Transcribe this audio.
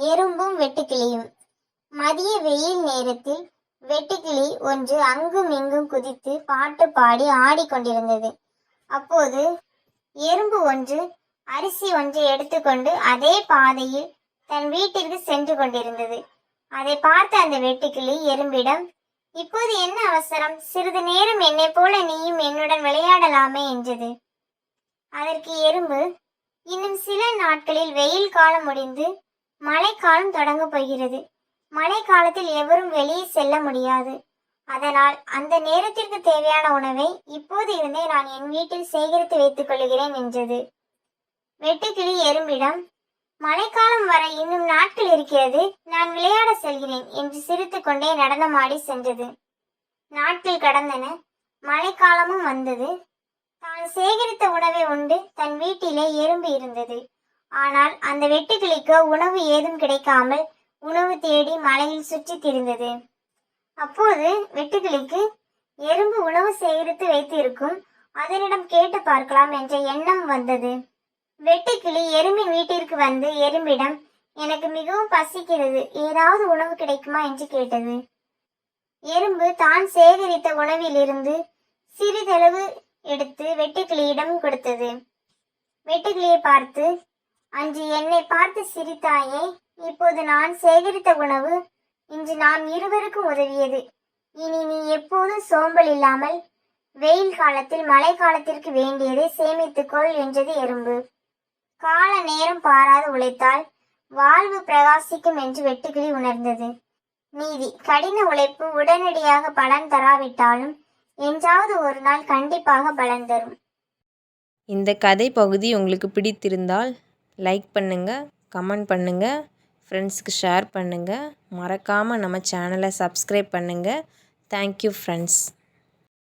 எறும்பும் வெட்டுக்கிளியும். மதிய வெயில் நேரத்தில் வெட்டுக்கிளி ஒன்று அங்கும் இங்கும் குதித்து பாட்டு பாடி ஆடிக்கொண்டிருந்தது அப்போது எறும்பு ஒன்று அரிசி ஒன்றை எடுத்துக்கொண்டு அதே பாதையில் தன் வீட்டிற்கு சென்று கொண்டிருந்தது. அதை பார்த்த அந்த வெட்டுக்கிளி எறும்பிடம் இப்போது என்ன அவசரம்? சிறிது நேரம் என்னை போல நீயும் என்னுடன் விளையாடலாமே என்றது. அதற்கு எறும்பு இன்னும் சில நாட்களில் வெயில் காலம் முடிந்து மழைக்காலம் தொடங்கப் போகிறது. மழைக்காலத்தில் எவரும் வெளியே செல்ல முடியாது. அதனால் அந்த நேரத்திற்கு தேவையான உணவை இப்போது இருந்தே நான் என் வீட்டில் சேகரித்து வைத்துக் கொள்கிறேன் என்றது. வெட்டுக்கிளி எறும்பிடம் மழைக்காலம் வர இன்னும் நாட்கள் இருக்கிறது. நான் விளையாட செல்கிறேன் என்று சிரித்து கொண்டே நடனமாடி சென்றது. நாட்கள் கடந்தன. மழைக்காலமும் வந்தது. தான் சேகரித்த உணவை உண்டு. தன் வீட்டிலே எறும்பு இருந்தது. ஆனால் அந்த வெட்டுக்கிளிக்கு உணவு ஏதும் கிடைக்காமல் உணவு தேடி மலையில் சுற்றி திரிந்தது. அப்போது வெட்டுக்கிளிக்கு எறும்பு உணவு சேகரித்து வைத்து இருக்கும் அதனிடம் கேட்டு பார்க்கலாம் என்ற எண்ணம் வந்தது. வெட்டுக்கிளி எறும்பின் வீட்டிற்கு வந்து எறும்பிடம் எனக்கு மிகவும் பசிக்கிறது ஏதாவது உணவு கிடைக்குமா? என்று கேட்டது. எறும்பு தான் சேகரித்த உணவிலிருந்து சிறிதளவு எடுத்து வெட்டுக்கிளியிடம் கொடுத்தது. வெட்டுக்கிளியை பார்த்து அன்று என்னை பார்த்து சிரித்தாயே இப்போது நான் சேகரித்த உணவு இன்று நாம் இருவருக்கும் உதவியது. இனி நீ எப்போதும் சோம்பல் இல்லாமல் வெயில் காலத்தில் மழை காலத்திற்கு வேண்டியதை சேமித்துக்கொள் என்றது எறும்பு. கால நேரம் பாராது உழைத்தால் வாழ்வு பிரகாசிக்கும் என்று வெட்டுக்கிளி உணர்ந்தது. நீதி கடின உழைப்பு உடனடியாக பலன் தராவிட்டாலும் என்றாவது ஒரு நாள் கண்டிப்பாக பலன் தரும். இந்த கதை பகுதி உங்களுக்கு பிடித்திருந்தால் லைக் பண்ணுங்கள் கமெண்ட் பண்ணுங்கள் ஃப்ரெண்ட்ஸுக்கு ஷேர் பண்ணுங்கள் மறக்காமல் நம்ம சேனலை சப்ஸ்கிரைப் பண்ணுங்கள் தேங்க்யூ ஃப்ரெண்ட்ஸ்